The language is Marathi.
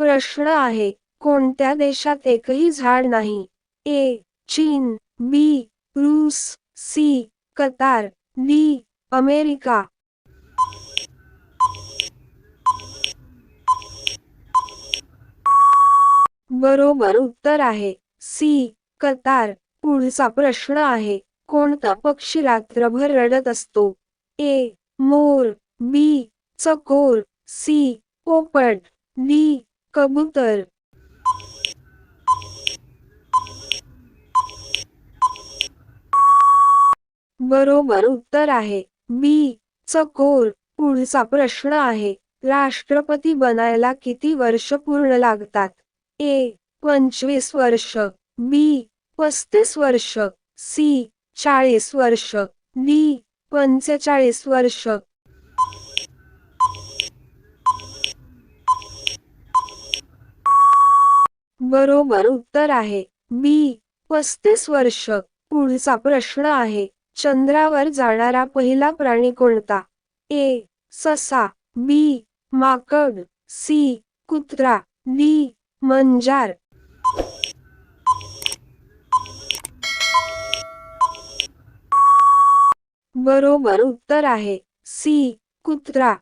प्रश्न आहे कोणत्या देशात एकही झाड नाही? ए चीन बी रूस सी कतार डी अमेरिका. बरोबर उत्तर आहे सी कतार. पुढचा प्रश्न आहे कोणता पक्षी रात्रभर रडत असतो? ए मोर बी चकोर सी पोपट डी कबूतर. बरोबर उत्तर आहे. बी चकोर पुढचा प्रश्न आहे. राष्ट्रपती बनायला किती वर्ष पूर्ण लागतात? ए पंचवीस वर्ष. बी पस्तीस वर्ष. सी चाळीस वर्ष. डी पंचेचाळीस वर्ष. बरोबर उत्तर आहे. बी पस्तीस वर्ष पुढचा प्रश्न आहे. चंद्रावर जाणारा पहिला प्राणी कोणता? ए. ससा बी. माकड सी. कुत्रा डी. मंजार. बरोबर उत्तर आहे. सी. कुत्रा.